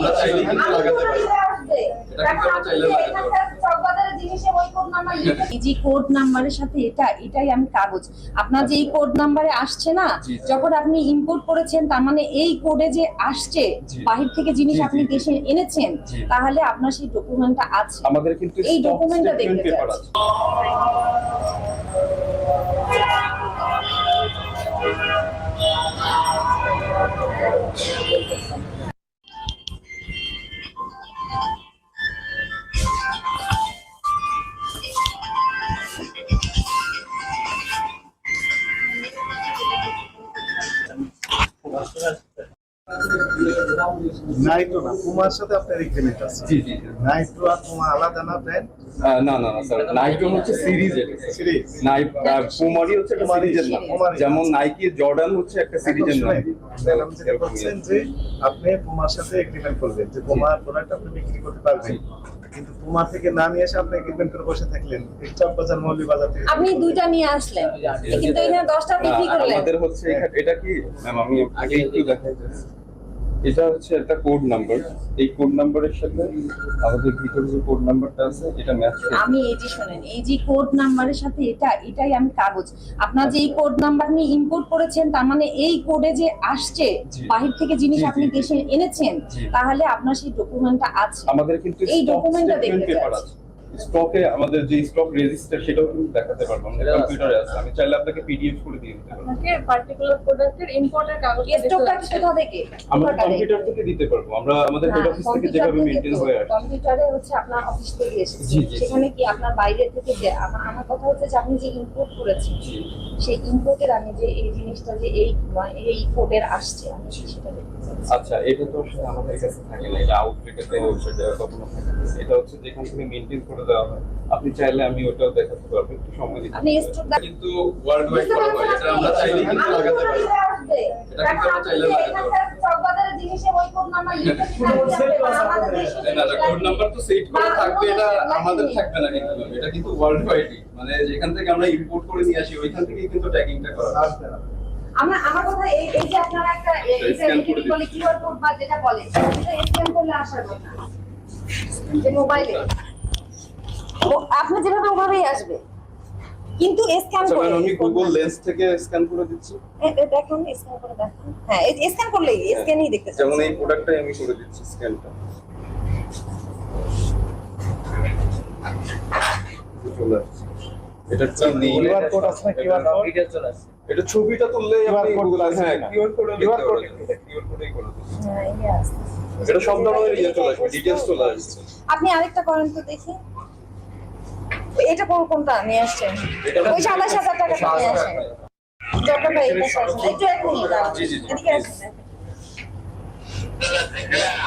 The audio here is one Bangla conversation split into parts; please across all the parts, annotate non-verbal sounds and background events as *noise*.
আমরা কিন্তু লাগাতে পারি। *laughs* এই যে কোড নাম্বারের সাথে এটা এটাই আমি কাগজ। আপনার যে এই কোড নাম্বারে আসছে না। যখন আপনি ইম্পোর্ট করেছেন তার মানে এই কোডে যে আসছে বাহির থেকে জিনিস আপনি। দেশে এনেছেন তাহলে আপনার সেই ডকুমেন্টটা আছে। আমাদের কিন্তু এই statement দেখতে paper নাইট্রো না পুমার সাথে আপনার এগ্রিমেন্ট আছে? জি জি। নাইট্রো আর পুমা আলাদা না ব্র্যান্ড না না না স্যার নাইট্রো হচ্ছে সিরিজ সিরিজ নাই পুমারি হচ্ছে একটা সিরিজের নাম। যেমন নাইকি জর্ডান হচ্ছে একটা সিরিজের নাম। ম্যাডাম যেটা বলছেন যে আপনি পুমার সাথে এগ্রিমেন্ট করবেন যে পুমার প্রোডাক্ট আপনি বিক্রি করতে পারবেন। কিন্তু পুমা থেকে না নিয়ে এসে আপনি এগ্রিমেন্ট করে বসে থাকলেন। স্টক বাজার মৌলি বাজার থেকে। আপনি দুইটা নিয়ে আসলেন কিন্তু এখানে দশটা না, বিক্রি করলেন। আমাদের হচ্ছে এটা কি? ম্যাম আমি আগে একটু দেখাই। এটা হচ্ছে একটা কোড নাম্বার এই কোড নাম্বারের সাথে আমাদের ভিতরে যে কোড নাম্বারটা আছে এটা ম্যাচ করে আমি এই যে শুনেন এই যে কোড নাম্বারের সাথে এটা এটাই আমি কাগজ। আপনার যে এই কোড নাম্বার নিয়ে ইম্পোর্ট করেছেন তার মানে এই কোডে যে আসছে। বাহির থেকে জিনিস আপনি। দেশে এনেছেন তাহলে আপনার সেই ডকুমেন্টটা আছে। আমাদের কিন্তু এই স্টেটমেন্ট দেখতে আছে। স্টকে আমাদের যে স্টক রেজিস্টার সেটাও কিন্তু দেখাতে পারব আমাদের কম্পিউটারে আছে। আমি চাইলে আপনাকে পিডিএফ করে দিয়ে দিতে পারব। আপনাকে পার্টিকুলার প্রোডাক্টের ইম্পোর্টের কাগজ স্টকটা কোথা থেকে আমরা কম্পিউটার থেকে দিতে পারব। আমরা আমাদের হেড অফিস থেকে যেভাবে তো, হয়ে আসছে। কম্পিউটারে হচ্ছে আপনার অফিস থেকে এসেছে। জি, জি। সেখানে কি আপনার বাইরে থেকে যে আমার আমার কথা হচ্ছে যে আপনি যে ইম্পোর্ট করেছেন। সেই ইম্পোর্টের আমি যে এই জিনিসটা যে এই এই কোডের আসছে আমি সেটা চাচ্ছি। আচ্ছা এটা তো আসলে আমাদের কাছে থাকে না এটা আউটলেটে হচ্ছে যে কখনো থাকে না। এটা হচ্ছে যেখান থেকে মেনটেন করে দেওয়া হয়। আপনি চাইলে আমি ওটাও দেখাতে পারব একটু সময় দিতে আপনি কিন্তু ওয়ার্ল্ড ওয়াইড করা হয় এটা আমরা চাইলেই কিন্তু লাগাতে পারি। এটা কিন্তু আমরা চাইলে লাগাতে পারি। না না কোড নাম্বার তো সেট করা থাকবে এটা আমাদের থাকবে না কিন্তু এটা কিন্তু ওয়ার্ল্ড ওয়াইডই মানে যেখান থেকে আমরা ইম্পোর্ট করে নিয়ে আসি ওইখান থেকেই কিন্তু ট্যাগিংটা করা হয়। আমরা আমার কথা এই এই যে আপনারা একটা এটা বলে কিউআর কোড বা যেটা বলে সেটা স্ক্যান করলে আসার কথা। যে মোবাইলে ও আপনি যেভাবে ওভাবেই আসবে। কিন্তু স্ক্যান আচ্ছা করে আমি গুগল লেন্স থেকে স্ক্যান করে দিচ্ছি। দেখুন স্ক্যান করে দেখুন। হ্যাঁ স্ক্যান করলেই স্ক্যানই দেখতে যেমন। এই প্রোডাক্টটাই আমি করে দিচ্ছি স্ক্যানটা চলে আসছে। এটা আছে না, ছবিটা তুললেই আপনি গুগল আছে হ্যাঁ কিউআর কোডে QR লিখতে কিউআর কোডেই করে দিচ্ছি। হ্যাঁ, এই আছে। এটা সব ধরনের ইয়ে চলে আসবে ডিটেইলস চলে আসছে আপনি আরেকটা করেন তো দেখি। এটা কোন কোনটা নিয়ে আসছেন? ওই সাতাশ হাজার টাকা নিয়ে আসেন যতটা এই পাশে আসেন। একটু এক মিনিট জি, জি, জি। এদিকে আসেন।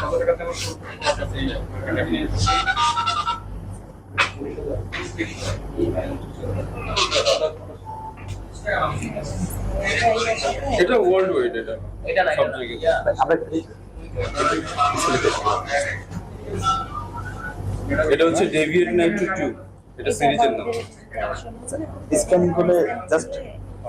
আমাদের কাছে আমার সব আছে এই এটা ওয়ার্ল্ড ওয়াইড এটা এটা সব জায়গায়। এটা হচ্ছে ডেভিয়েট নাইট্রো টু এটা সিরিজের নাম। স্ক্যানিং করলে জাস্ট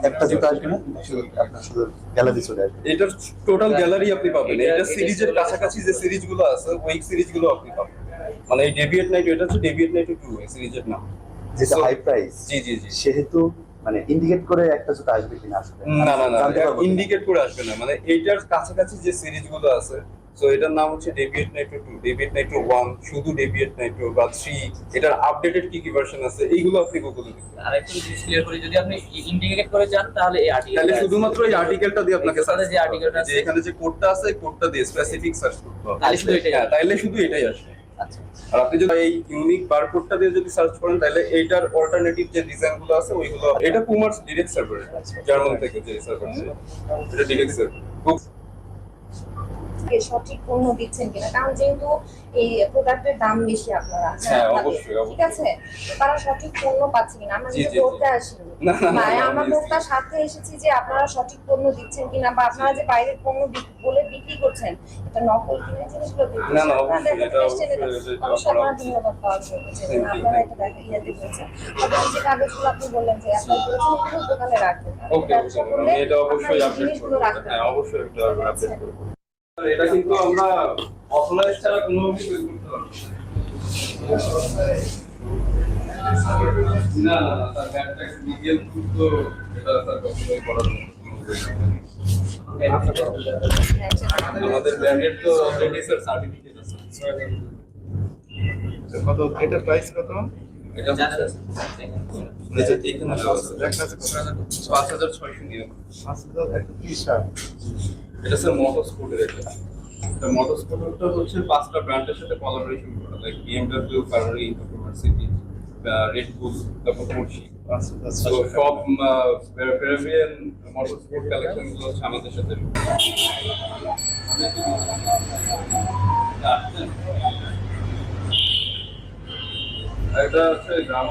একটা জুতো আসবে না? শুধু আপনার শুধু গ্যালারি চলে আসবে। এটার টোটাল গ্যালারি আপনি পাবেন। এটা সিরিজের কাছাকাছি যে সিরিজগুলো আছে ওই সিরিজগুলো আপনি পাবেন। মানে এই ডেভিয়েট নাইট এটা হচ্ছে ডেভিয়েট নাইট টু এই সিরিজের নাম। যেটা হাই প্রাইস জি জি জি। সেহেতু মানে ইন্ডিকেট করে একটা জুতো আসবে কিনা আসলে। না না না? ইন্ডিকেট করে আসবে না। মানে এইটার কাছাকাছি যে সিরিজগুলো আছে সো এটার নাম হচ্ছে Deviate Nitro two Deviate Nitro one শুধু ডেভিয়েট নাইট্রো বা থ্রি এটার আপডেটেড কি কি ভার্সন আছে এইগুলো আপনি গুগলে দেখবেন আরেকটু জিনিস ক্লিয়ার করি যদি আপনি ইন্ডিকেট করে যান তাহলে এই আর্টিকেল তাহলে শুধুমাত্র এই আর্টিকেলটা দিয়ে আপনাকে search যে করতে article টা যে আছে- এখানে যে কোডটা আছে কোডটা দিয়ে স্পেসিফিক সার্চ করতে হবে। তাহলে শুধু এটাই হ্যাঁ, আসবে। আচ্ছা। আর আপনি যদি এই ইউনিক বারকোডটা দিয়ে যদি সার্চ করেন তাহলে এইটার অল্টারনেটিভ যে ডিজাইনগুলো আছে ওইগুলো এটা পুমার্স ডিরেক্ট সার্ভার জার্মান থেকে যে সার্ভার এটা ডিরেক্ট সার্ভার কে সঠিক পণ্য দিচ্ছেন কিনা? কারণ যেহেতু এই প্রোডাক্টের দাম বেশি আপনারা হ্যাঁ। ঠিক আছে? তারা সঠিক পণ্য পাচ্ছে কিনা? আমরা কিন্তু জি। করতে আসিনি। আমরা আমি- সাথে এসেছি যে আপনারা সঠিক পণ্য দিচ্ছেন কিনা বা আপনারা যে বাইরের পণ্য বলে বিক্রি করছেন এটা নকল কিনা জিনিসগুলো না, না, আপনারা। ধন্যবাদ পাওয়ার জন্য যে আপনারা এটা দেখা ইয়ে দিয়েছেন। যে কাগজগুলো আপনি বললেন যে করেছেন দোকানে রাখবেন এটা অবশ্যই আপডেট করব। হ্যাঁ অবশ্যই এটা আপডেট করব। স্যার, এটা কিন্তু আমরা অথরাইজ ছাড়া কোনোভাবে তৈরি করতে পারব না। না না না স্যার ব্যাট তো এটা করার কোনো way নেই। আমাদের ব্র্যান্ডের তো অলরেডি স্যার সার্টিফিকেট আছে। কত এটার প্রাইস কত? এটা নিচে এখানে আছে নিয়ে একটা টি শার্ট এটা স্যার মোটর স্পোর্টের এটা এটা মোটর স্পোর্টটা হচ্ছে পাঁচটা ব্র্যান্ডের সাথে কোলাবোরেশন করা লাইক বিএমডব্লিউ ফার্রারি তারপর মার্সিডিজ রেড বুল তারপর পোর্শে সব পেরাভিয়ান মোটর স্পোর্ট হচ্ছে আমাদের সাথে। এটা হচ্ছে গ্রাম